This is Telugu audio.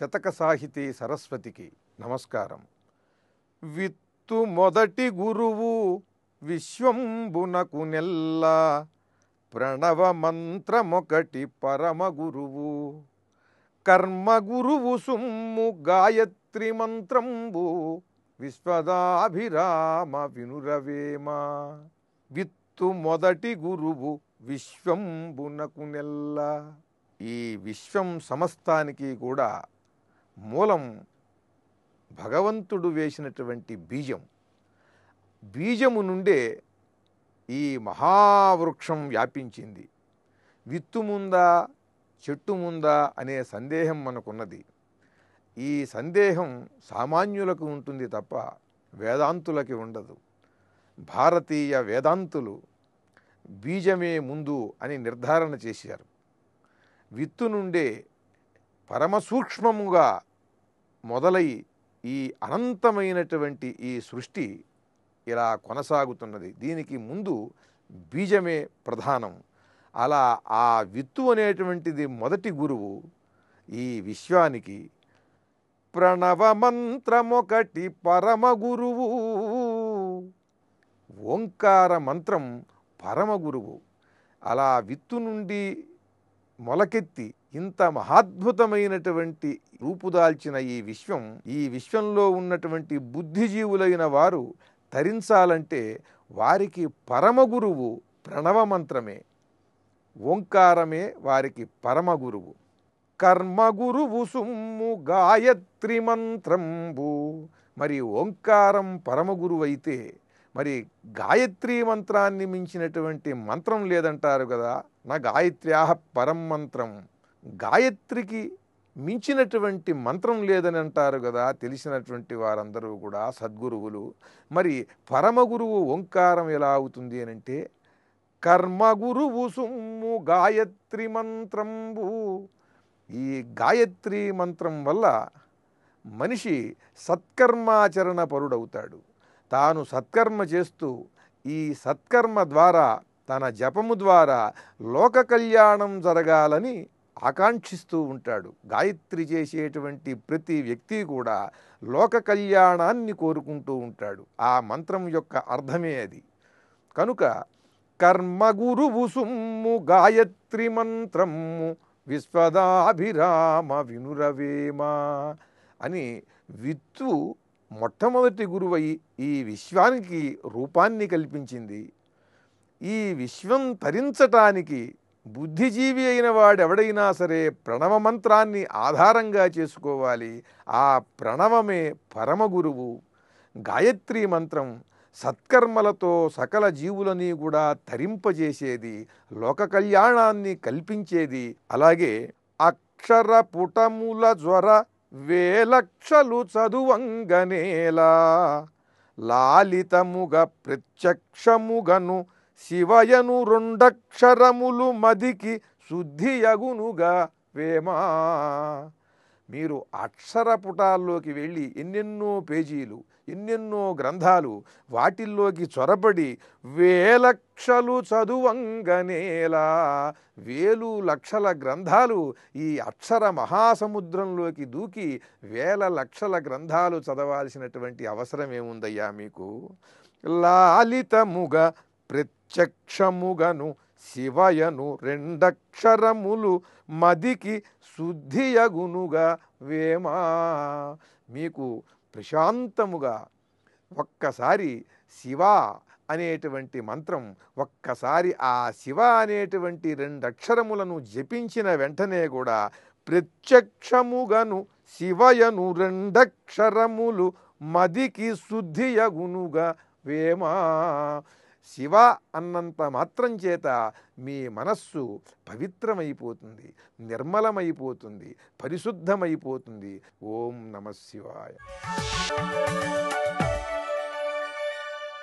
శతక సాహితీ సరస్వతికి నమస్కారం. విత్తు మొదటి గురువు విశ్వంబునకు నెల్ల ప్రణవ మంత్రమొకటి పరమ గురువు. కర్మ గురువు సుమ్ము గాయత్రి మంత్రంబు విశ్వదాభిరామ వినురవేమ. విత్తు మొదటి గురువు విశ్వంబునకు నెల్ల ఈ విశ్వం సమస్తానికి కూడా మూలం భగవంతుడు వేసినటువంటి బీజం. బీజము నుండే ఈ మహావృక్షం వ్యాపించింది. విత్తు ముందా చెట్టు ముందా అనే సందేహం మనకున్నది. ఈ సందేహం సామాన్యులకు ఉంటుంది తప్ప వేదాంతులకి ఉండదు. భారతీయ వేదాంతులు బీజమే ముందు అని నిర్ధారణ చేశారు. విత్తు నుండే పరమసూక్ష్మముగా మొదలై ఈ అనంతమైనటువంటి ఈ సృష్టి ఇలా కొనసాగుతున్నది. దీనికి ముందు బీజమే ప్రధానం. అలా ఆ విత్తు అనేటువంటిది మొదటి గురువు ఈ విశ్వానికి ప్రణవ పరమగురువు పరమ గురువు. ఓంకార మంత్రం పరమ గురువు. అలా విత్తు నుండి మొలకెత్తి ఇంత మహాద్భుతమైనటువంటి రూపుదాల్చిన ఈ విశ్వం ఈ విశ్వంలో ఉన్నటువంటి బుద్ధిజీవులైన వారు తరించాలంటే వారికి పరమ గురువు ప్రణవ మంత్రమే. ఓంకారమే వారికి పరమ గురువు. సుమ్ము గాయత్రి మంత్రంబు. మరి ఓంకారం పరమగురువు అయితే మరి గాయత్రీ మంత్రాన్ని మించినటువంటి మంత్రం లేదంటారు కదా నా గాయత్ర్యాహ పరం మంత్రం. గాయత్రికి మించినటువంటి మంత్రం లేదని అంటారు కదా తెలిసినటువంటి వారందరూ కూడా సద్గురువులు. మరి పరమగురువు ఓంకారం ఎలా అవుతుంది అని అంటే కర్మగురువు సుమ్ము గాయత్రి మంత్రంబు. ఈ గాయత్రి మంత్రం వల్ల మనిషి సత్కర్మాచరణ పరుడవుతాడు. తాను సత్కర్మ చేస్తూ ఈ సత్కర్మ ద్వారా తన జపము ద్వారా లోక కళ్యాణం జరగాలని ఆకాంక్షిస్తూ ఉంటాడు. గాయత్రి చేసేటువంటి ప్రతి వ్యక్తి కూడా లోక కళ్యాణాన్ని కోరుకుంటూ ఉంటాడు. ఆ మంత్రం యొక్క అర్థమే అది. కనుక కర్మగురువు సుమ్ము గాయత్రి మంత్రము విశ్వదాభిరామ వినురవేమ అని విత్తు మొట్టమొదటి గురువై ఈ విశ్వానికి రూపాన్ని కల్పించింది. ఈ విశ్వం తరించటానికి బుద్ధిజీవి అయిన వాడెవడైనా సరే ప్రణవ మంత్రాన్ని ఆధారంగా చేసుకోవాలి. ఆ ప్రణవమే పరమగురువు గాయత్రి మంత్రం సత్కర్మలతో సకల జీవులని కూడా తరింపజేసేది లోక కళ్యాణాన్ని కల్పించేది. అలాగే అక్షర పుటముల జ్వర వేలక్షలు చదువంగనేలా లాలితముగ ప్రత్యక్షముగను శివయను రెండక్షరములు మదికి శుద్ధియగునుగా వేమా. మీరు అక్షర పుటాల్లోకి వెళ్ళి ఎన్నెన్నో పేజీలు ఎన్నెన్నో గ్రంథాలు వాటిల్లోకి చొరబడి వేలక్షలు చదువంగనేలా. వేలు లక్షల గ్రంథాలు ఈ అక్షర మహాసముద్రంలోకి దూకి వేల లక్షల గ్రంథాలు చదవాల్సినటువంటి అవసరం ఏముందయ్యా మీకు లాలితముగా ప్రత్యక్షముగను శివయను రెండక్షరములు మదికి శుద్ధియగునుగా వేమా. మీకు ప్రశాంతముగా ఒక్కసారి శివ అనేటువంటి మంత్రం ఒక్కసారి ఆ శివ అనేటువంటి రెండక్షరములను జపించిన వెంటనే కూడా ప్రత్యక్షముగను శివయను రెండక్షరములు మదికి శుద్ధియగునుగా వేమా. శివ అన్నంత మాత్రం చేత మీ మనస్సు పవిత్రమైపోతుంది నిర్మలమైపోతుంది పరిశుద్ధమైపోతుంది. ఓం నమ శివాయ.